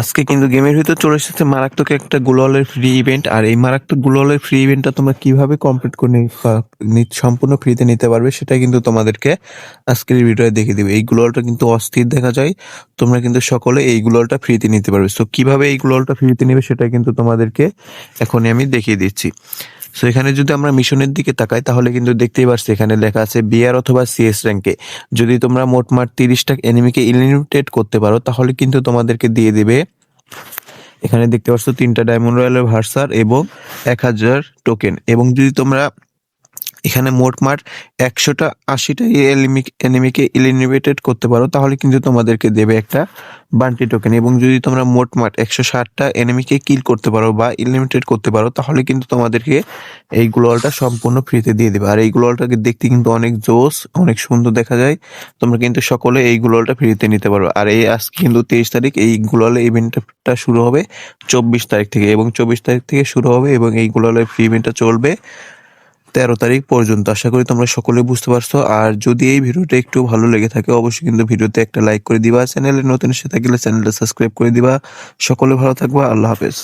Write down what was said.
আজকে কিন্তু গেমের ভিতর চলে এসেছে মারাত্মক একটা গুললের ফ্রি ইভেন্ট আর এই মারাত্মক গ্লোয়ালের ফ্রি ইভেন্টটা তোমরা কীভাবে কমপ্লিট করে সম্পূর্ণ ফ্রিতে নিতে পারবে সেটা কিন্তু তোমাদেরকে আজকের ভিডিওয়ে দেখিয়ে দিবে। এই গ্লোয়ালটা কিন্তু অস্থির দেখা যায়, তোমরা কিন্তু সকলে এই গুললটা ফ্রিতে নিতে পারবে। তো কীভাবে এই গুললটা ফ্রিতে নেবে সেটা কিন্তু তোমাদেরকে এখনই আমি দেখিয়ে দিচ্ছি। সো এখানে যদি আমরা মিশনের দিকে তাকাই, তাহলে কিন্তু দেখতেই পারছি এখানে লেখা আছে বিআর অথবা সিএস র্যাঙ্কে যদি তোমরা মোটমাট তিরিশটা এনিমিকে ইলিমিনেট করতে পারো, তাহলে কিন্তু তোমাদেরকে দিয়ে দেবে এখানে দেখতে পাচ্ছ তিনটা ডায়মন্ড রয়্যালের ভার্সার এবং এক হাজার টোকেন এবং যদি তোমরা এখানে মোট মোটমাট একশোটা আশিটা এনিমিকে ইলিমিনেটেড করতে পারো, তাহলে কিন্তু তোমাদেরকে দেবে একটা বান্টি টোকেন এবং যদি তোমরা মোট মোটমাট একশো ষাটটা এনিমিকে কিল করতে পারো বা ইলিমিনেটেড করতে পারো, তাহলে কিন্তু তোমাদেরকে এই গ্লোয়ালটা সম্পূর্ণ ফ্রিতে দিয়ে দেবে। আর এই গ্লোয়ালটাকে দেখতে কিন্তু অনেক জোস, অনেক সুন্দর দেখা যায়। তোমরা কিন্তু সকলে এই গ্লোয়ালটা ফ্রিতে নিতে পারো। আর এই আজকে কিন্তু তেইশ তারিখ, এই গ্লোয়াল ইভেন্টটা শুরু হবে চব্বিশ তারিখ থেকে এবং চব্বিশ তারিখ থেকে শুরু হবে এবং এই গ্লোয়ালের ফ্রি ইভেন্টটা চলবে তেরো তারিখ পর্যন্ত। আশা করি তোমরা সকলে বুঝতে পারছ। আর যদি এই ভিডিওটা একটু ভালো লেগে থাকে, অবশ্যই কিন্তু ভিডিওতে একটা লাইক করে দিবা। চ্যানেলে নতুন এসে থাকলে চ্যানেলটা সাবস্ক্রাইব করে দিবা। সকলে ভালো থাকবা। আল্লাহ হাফেজ।